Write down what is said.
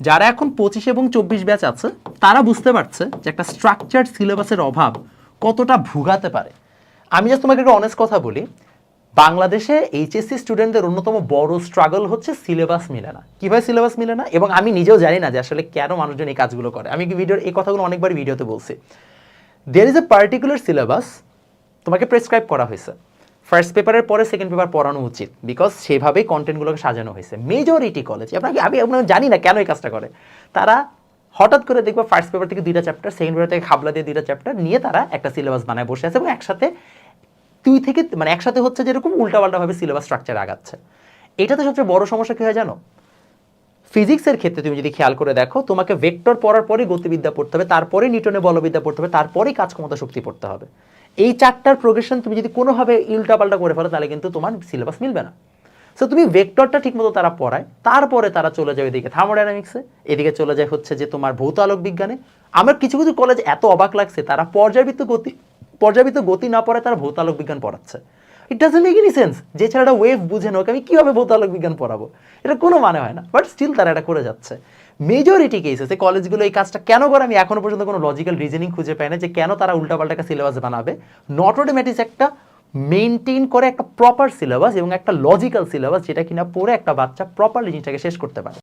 যারা এখন পঁচিশ এবং চব্বিশ ব্যাচ আছে, তারা বুঝতে পারছে যে একটা স্ট্রাকচার সিলেবাসের অভাব কতটা ভুগাতে পারে। আমি জাস্ট তোমাকে একটা অনেস্ট কথা বলি, বাংলাদেশে এইচএসসি স্টুডেন্টদের অন্যতম বড় স্ট্রাগল হচ্ছে সিলেবাস মিলে না কীভাবে সিলেবাস মিলে না এবং আমি নিজেও জানি না যে আসলে কেন মানুষজন এই কাজগুলো করে। আমি ভিডিওর এই কথাগুলো অনেকবার ভিডিওতে বলছি। There is a particular syllabus তোমাকে প্রেসক্রাইব করা হয়েছে। ফার্স্ট পেপারের পরে সেকেন্ড পেপার পড়ানো উচিত বিকজ সেভাবেই কন্টেন্টগুলোকে সাজানো হয়েছে। মেজরিটি কলেজ আপনাকে আমি আপনার জানি না কেন এই কাজটা করে। তারা হঠাৎ করে দেখব ফার্স্ট পেপার থেকে দুইটা চ্যাপ্টার সেকেন্ড পেপার থেকে খাবলা দিয়ে দুইটা চ্যাপ্টার নিয়ে তারা একটা সিলেবাস বানায় বসে আছে এবং একসাথে দুই থেকে মানে একসাথে হচ্ছে যেরকম উল্টাপাল্টাভাবে সিলেবাস স্ট্রাকচার আগাচ্ছে। এটাতে সবচেয়ে বড় সমস্যা কী হয় জানো? ফিজিক্সের ক্ষেত্রে তুমি যদি খেয়াল করে দেখো, তোমাকে ভেক্টর পড়ার পরে গতিবিদ্যা পড়তে হবে তারপরে নিউটনে বলবিদ্যা পড়তে হবে, তারপরেই কাজ ক্ষমতা শক্তি পড়তে হবে। এই চারটার প্রোগ্রেশন তুমি যদি কোনোভাবে উল্টাপাল্টা করে ফেলো, তাহলে কিন্তু তোমার সিলেবাস মিলবে না। সো তুমি ভেক্টরটা ঠিকমতো তারা পড়ায়, তারপরে তারা চলে যায় এদিকে থার্মোডাইনামিক্সে এদিকে চলে যায় হচ্ছে যে তোমার ভৌত আলোক বিজ্ঞানে। আমার কিছু কিছু কলেজ এত অবাক লাগছে, তারা পর্যাবৃত্ত গতি পর্যাবৃত্ত গতি না পড়ায় তারা ভৌত আলোক বিজ্ঞান পড়াচ্ছে। It doesn't make any sense যে ছেলেটা ওয়েভ বুঝে না আমি কীভাবে ভৌত আলোক বিজ্ঞান পড়াবো? এটা কোনো মানে হয় না। বাট স্টিল তারা এটা করে যাচ্ছে। মেজরিটি কেসেসে কলেজগুলো এই কাজটা কেন করে, আমি এখনও পর্যন্ত কোনো লজিক্যাল রিজনিং খুঁজে পাই না যে কেন তারা উল্টাপাল্টা একটা সিলেবাস বানাবে। নট অটোমেটিস একটা মেনটেন করে একটা প্রপার সিলেবাস এবং একটা লজিক্যাল সিলেবাস যেটা কিনা পড়ে একটা বাচ্চা প্রপারলি জিনিসটাকে শেষ করতে পারে।